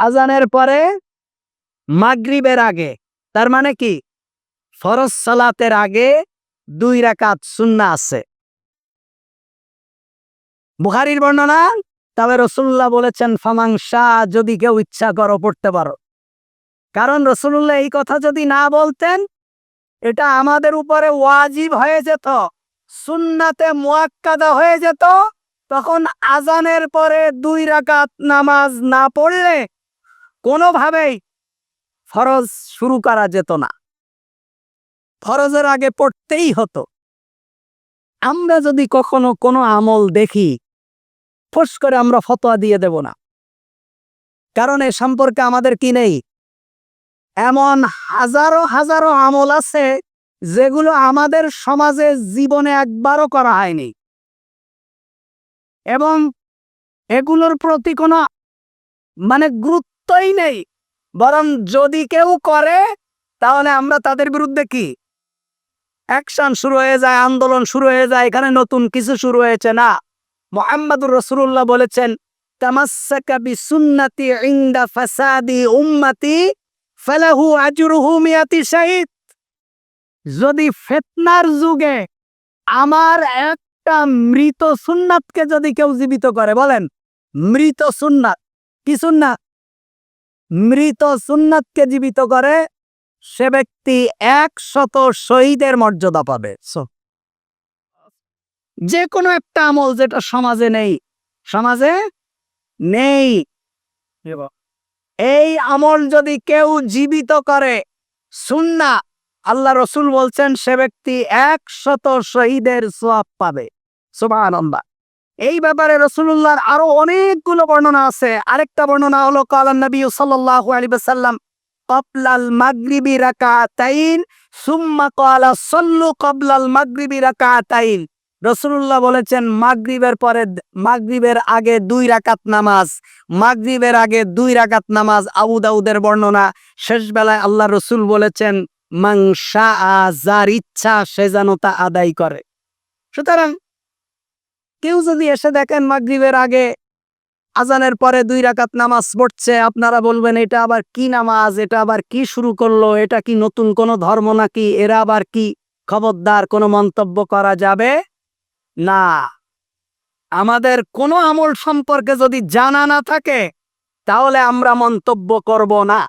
আজানের পরে মাগরিবের আগে, তার মানে কি? ফরজ সালাতের আগে দুই রাকাত সুন্না আছে। বুখারির বর্ণনা, তবে রসুল্লাহ বলেছেন ফামাং শাহ যদি কেউ ইচ্ছা করো পড়তে পারো। কারণ রসুল্লাহ এই কথা যদি না বলতেন, এটা আমাদের উপরে ওয়াজিব হয়ে যেত, সুন্নাতে মোয়াক্কাদা হয়ে যেত, তখন আজানের পরে দুই রাকাত নামাজ না পড়লে কোনোভাবেই ফরজ শুরু করা যেত না। ফরজের আগে পড়তেই হতো। আমরা যদি কখনো কোনো আমল দেখি, ফোস করে আমরা ফতোয়া দিয়ে দেব না। কারণ এ সম্পর্কে আমাদের কি নেই? এমন হাজারো হাজারো আমল আছে, যেগুলো আমাদের সমাজে জীবনে একবারও করা হয়নি। এবং এগুলোর প্রতি কোনো মানে গুরুত্বই নেই। বরং যদি কেউ করে, তাহলে আমরা তাদের বিরুদ্ধে কি? অ্যাকশন শুরু হয়ে যায়, আন্দোলন শুরু হয়ে যায়, এখানে নতুন কিছু শুরু হয়েছে না। মোহাম্মদুর রসুল্লাহ বলেছেন ফাসাদি উম্মতি যদি ফেতনার যুগে আমার একটা মৃত সুন্নাতকে যদি কেউ জীবিত করে, বলেন, মৃত সুন্নাত, কি সুন্নাত? মৃত সুন্নাতকে জীবিত করে, সে ব্যক্তি একশত শহীদের মর্যাদা পাবে। যে কোনো একটা আমল যেটা সমাজে নেই সমাজে নেই। এই আমল যদি কেউ জীবিত করে, সুন্না, আল্লাহ রসুল বলছেন, সে ব্যক্তি একশত শহীদের সোয়াব পাবে। সুবহানাল্লাহ। এই ব্যাপারে রসুল্লাহর আরও অনেকগুলো বর্ণনা আছে। আরেকটা বর্ণনা হলো, কালান নবী ওয়াসাল্লাম, কবলাল মাগরিবি রাকাতাইন, সুম্মা ক্বালা, সাল্লু মাগরিবি রাকাতাইন। রসুল্লাহ বলেছেন, মাগরিবের পরে, মাগরিবের আগে দুই রাকাত নামাজ, মাগরিবের আগে দুই রাকাত নামাজ। আবু দাউদের বর্ণনা, শেষ বেলায় আল্লাহ রসুল বলেছেন মাংসা যার ইচ্ছা সে যেন তা আদায় করে। সুতরাং কেউ যদি এসে দেখেন মাগরিবের আগে, আজানের পরে দুই রাকাত নামাজ পড়ছে, আপনারা বলবেন, এটা আবার কি নামাজ? এটা আবার কি শুরু করল? এটা কি নতুন কোনো ধর্ম নাকি? এরা আবার কি খবরদার? কোনো মন্তব্য করা যাবে? না। আমাদের কোনো আমল সম্পর্কে যদি জানা না থাকে, তাহলে আমরা মন্তব্য করব না।